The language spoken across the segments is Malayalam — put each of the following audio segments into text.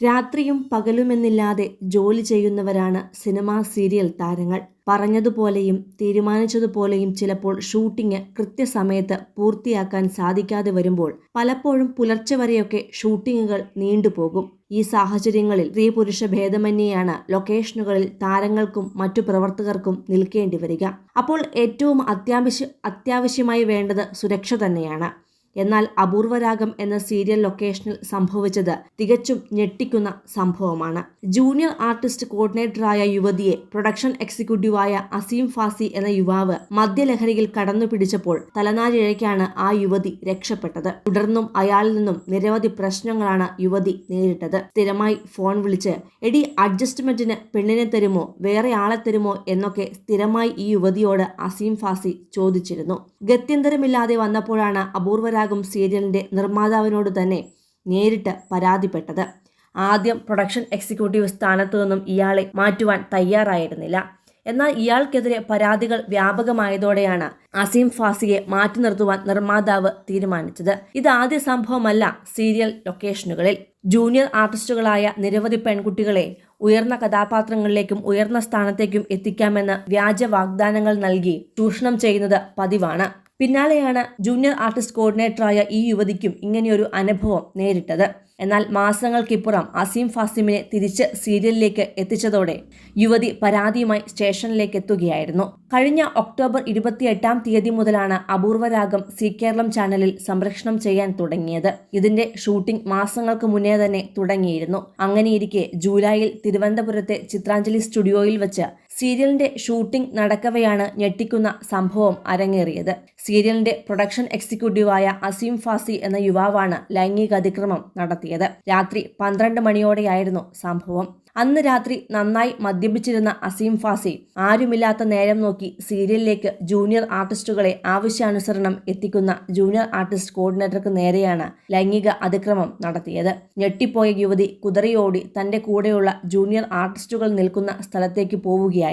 രാത്രിയും പകലുമെന്നില്ലാതെ ജോലി ചെയ്യുന്നവരാണ് സിനിമാ സീരിയൽ താരങ്ങൾ. പറഞ്ഞതുപോലെയും തീരുമാനിച്ചതുപോലെയും ചിലപ്പോൾ ഷൂട്ടിംഗ് കൃത്യസമയത്ത് പൂർത്തിയാക്കാൻ സാധിക്കാതെ വരുമ്പോൾ പലപ്പോഴും പുലർച്ചെ വരെയൊക്കെ ഷൂട്ടിങ്ങുകൾ നീണ്ടുപോകും. ഈ സാഹചര്യങ്ങളിൽ സ്ത്രീ പുരുഷ ഭേദമന്യെയാണ് ലൊക്കേഷനുകളിൽ താരങ്ങൾക്കും മറ്റു പ്രവർത്തകർക്കും നിൽക്കേണ്ടി വരിക. അപ്പോൾ ഏറ്റവും അത്യാവശ്യ അത്യാവശ്യമായി വേണ്ടത് സുരക്ഷ തന്നെയാണ്. എന്നാൽ അപൂർവരാഗം എന്ന സീരിയൽ ലൊക്കേഷനിൽ സംഭവിച്ചത് തികച്ചും ഞെട്ടിക്കുന്ന സംഭവമാണ്. ജൂനിയർ ആർട്ടിസ്റ്റ് കോർഡിനേറ്ററായ യുവതിയെ പ്രൊഡക്ഷൻ എക്സിക്യൂട്ടീവായ അസീം ഫാസി എന്ന യുവാവ് മദ്യലഹരിയിൽ കടന്നു പിടിച്ചപ്പോൾ തലനാരിഴയ്ക്കാണ് ആ യുവതി രക്ഷപ്പെട്ടത്. തുടർന്നും അയാളിൽ നിന്നും നിരവധി പ്രശ്നങ്ങളാണ് യുവതി നേരിട്ടത്. സ്ഥിരമായി ഫോൺ വിളിച്ച് എടി അഡ്ജസ്റ്റ്മെന്റിന് പെണ്ണിനെ തരുമോ? വേറെ ആളെ തരുമോ? എന്നൊക്കെ സ്ഥിരമായി ഈ യുവതിയോട് അസീം ഫാസി ചോദിച്ചിരുന്നു. ഗത്യന്തരമില്ലാതെ വന്നപ്പോഴാണ് അപൂർവരാഗം സീരിയലിന്റെ നിർമ്മാതാവിനോട് തന്നെ നേരിട്ട് പരാതിപ്പെട്ടത്. ആദ്യം പ്രൊഡക്ഷൻ എക്സിക്യൂട്ടീവ് സ്ഥാനത്തു നിന്നും ഇയാളെ മാറ്റുവാൻ തയ്യാറായിരുന്നില്ല. എന്നാൽ ഇയാൾക്കെതിരെ പരാതികൾ വ്യാപകമായതോടെയാണ് അസീം ഫാസിയെ മാറ്റി നിർത്തുവാൻ നിർമ്മാതാവ് തീരുമാനിച്ചത്. ഇത് ആദ്യ സംഭവമല്ല സീരിയൽ ലൊക്കേഷനുകളിൽ. ജൂനിയർ ആർട്ടിസ്റ്റുകളായ നിരവധി പെൺകുട്ടികളെ ഉയർന്ന കഥാപാത്രങ്ങളിലേക്കും ഉയർന്ന സ്ഥാനത്തേക്കും എത്തിക്കാമെന്ന് വ്യാജ വാഗ്ദാനങ്ങൾ നൽകി ചൂഷണം ചെയ്യുന്നത് പതിവാണ്. പിന്നാലെയാണ് ജൂനിയർ ആർട്ടിസ്റ്റ് കോർഡിനേറ്ററായ ഈ യുവതിക്കും ഇങ്ങനെയൊരു അനുഭവം നേരിട്ടത്. എന്നാൽ മാസങ്ങൾക്കിപ്പുറം അസീം ഫാസിമിനെ തിരിച്ച് സീരിയലിലേക്ക് എത്തിച്ചതോടെ യുവതി പരാതിയുമായി സ്റ്റേഷനിലേക്ക് എത്തുകയായിരുന്നു. കഴിഞ്ഞ ഒക്ടോബർ ഇരുപത്തിയെട്ടാം തീയതി മുതലാണ് അപൂർവരാഗം സി കേരളം ചാനലിൽ സംരക്ഷണം ചെയ്യാൻ തുടങ്ങിയത്. ഇതിന്റെ ഷൂട്ടിംഗ് മാസങ്ങൾക്ക് മുന്നേ തന്നെ തുടങ്ങിയിരുന്നു. അങ്ങനെയിരിക്കെ ജൂലൈയിൽ തിരുവനന്തപുരത്തെ ചിത്രാഞ്ജലി സ്റ്റുഡിയോയിൽ വെച്ച് സീരിയലിന്റെ ഷൂട്ടിംഗ് നടക്കവെയാണ് ഞെട്ടിക്കുന്ന സംഭവം അരങ്ങേറിയത്. സീരിയലിന്റെ പ്രൊഡക്ഷൻ എക്സിക്യൂട്ടീവായ അസീം ഫാസി എന്ന യുവാവാണ് ലൈംഗിക അതിക്രമം നടത്തിയത്. രാത്രി പന്ത്രണ്ട് മണിയോടെയായിരുന്നു സംഭവം. അന്ന് രാത്രി നന്നായി മദ്യപിച്ചിരുന്ന അസീം ഫാസി ആരുമില്ലാത്ത നേരം നോക്കി സീരിയലിലേക്ക് ജൂനിയർ ആർട്ടിസ്റ്റുകളെ ആവശ്യാനുസരണം എത്തിക്കുന്ന ജൂനിയർ ആർട്ടിസ്റ്റ് കോർഡിനേറ്റർക്ക് നേരെയാണ് ലൈംഗിക അതിക്രമം നടത്തിയത്. ഞെട്ടിപ്പോയ യുവതി കുതിരയോടി തന്റെ കൂടെയുള്ള ജൂനിയർ ആർട്ടിസ്റ്റുകൾ നിൽക്കുന്ന സ്ഥലത്തേക്ക് പോവുകയായിരുന്നു.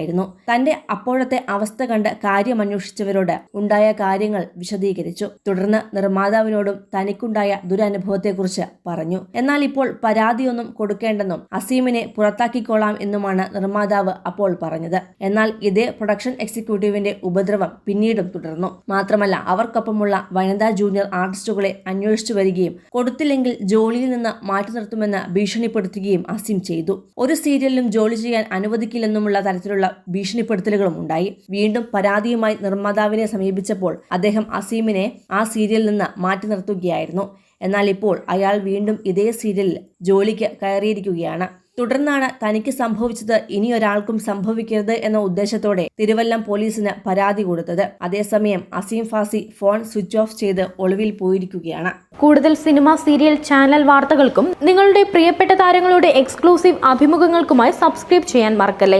തന്റെ അപ്പോഴത്തെ അവസ്ഥ കണ്ട് കാര്യമന്വേഷിച്ചവരോട് ഉണ്ടായ കാര്യങ്ങൾ വിശദീകരിച്ചു. തുടർന്ന് നിർമ്മാതാവിനോടും തനിക്കുണ്ടായ ദുരനുഭവത്തെക്കുറിച്ച് പറഞ്ഞു. എന്നാൽ ഇപ്പോൾ പരാതിയൊന്നും കൊടുക്കേണ്ടെന്നും അസീമിനെ പുറത്താക്കിക്കൊള്ളാം എന്നുമാണ് നിർമ്മാതാവ് അപ്പോൾ പറഞ്ഞത്. എന്നാൽ ഇതേ പ്രൊഡക്ഷൻ എക്സിക്യൂട്ടീവിന്റെ ഉപദ്രവം പിന്നീടും തുടർന്നു. മാത്രമല്ല അവർക്കൊപ്പമുള്ള വനിതാ ജൂനിയർ ആർട്ടിസ്റ്റുകളെ അന്വേഷിച്ചു വരികയും കൊടുത്തില്ലെങ്കിൽ ജോലിയിൽ നിന്ന് മാറ്റി നിർത്തുമെന്ന് ഭീഷണിപ്പെടുത്തുകയും അസീം ചെയ്തു. ഒരു സീരിയലിലും ജോലി ചെയ്യാൻ അനുവദിക്കില്ലെന്നുമുള്ള തരത്തിലുള്ള ഭീഷണിപ്പെടുത്തലുകളും ഉണ്ടായി. വീണ്ടും പരാതിയുമായി നിർമ്മാതാവിനെ സമീപിച്ചപ്പോൾ അദ്ദേഹം അസീമിനെ ആ സീരിയലിൽ നിന്ന് മാറ്റി നിർത്തുകയായിരുന്നു. എന്നാൽ ഇപ്പോൾ അയാൾ വീണ്ടും ഇതേ സീരിയലിൽ ജോലിക്ക് കയറിയിരിക്കുകയാണ്. തുടർന്നാണ് തനിക്ക് സംഭവിച്ചത് ഇനി ഒരാൾക്കും സംഭവിക്കരുത് എന്ന ഉദ്ദേശത്തോടെ തിരുവല്ലം പോലീസിന് പരാതി കൊടുത്തത്. അതേസമയം Azeem Fasi phone switch off ചെയ്ത് ഒളിവിൽ പോയിരിക്കുകയാണ്. കൂടുതൽ സിനിമ സീരിയൽ ചാനൽ വാർത്തകൾക്കും നിങ്ങളുടെ പ്രിയപ്പെട്ട താരങ്ങളുടെ എക്സ്ക്ലൂസീവ് അഭിമുഖങ്ങൾക്കുമായി സബ്സ്ക്രൈബ് ചെയ്യാൻ മറക്കല്ലേ?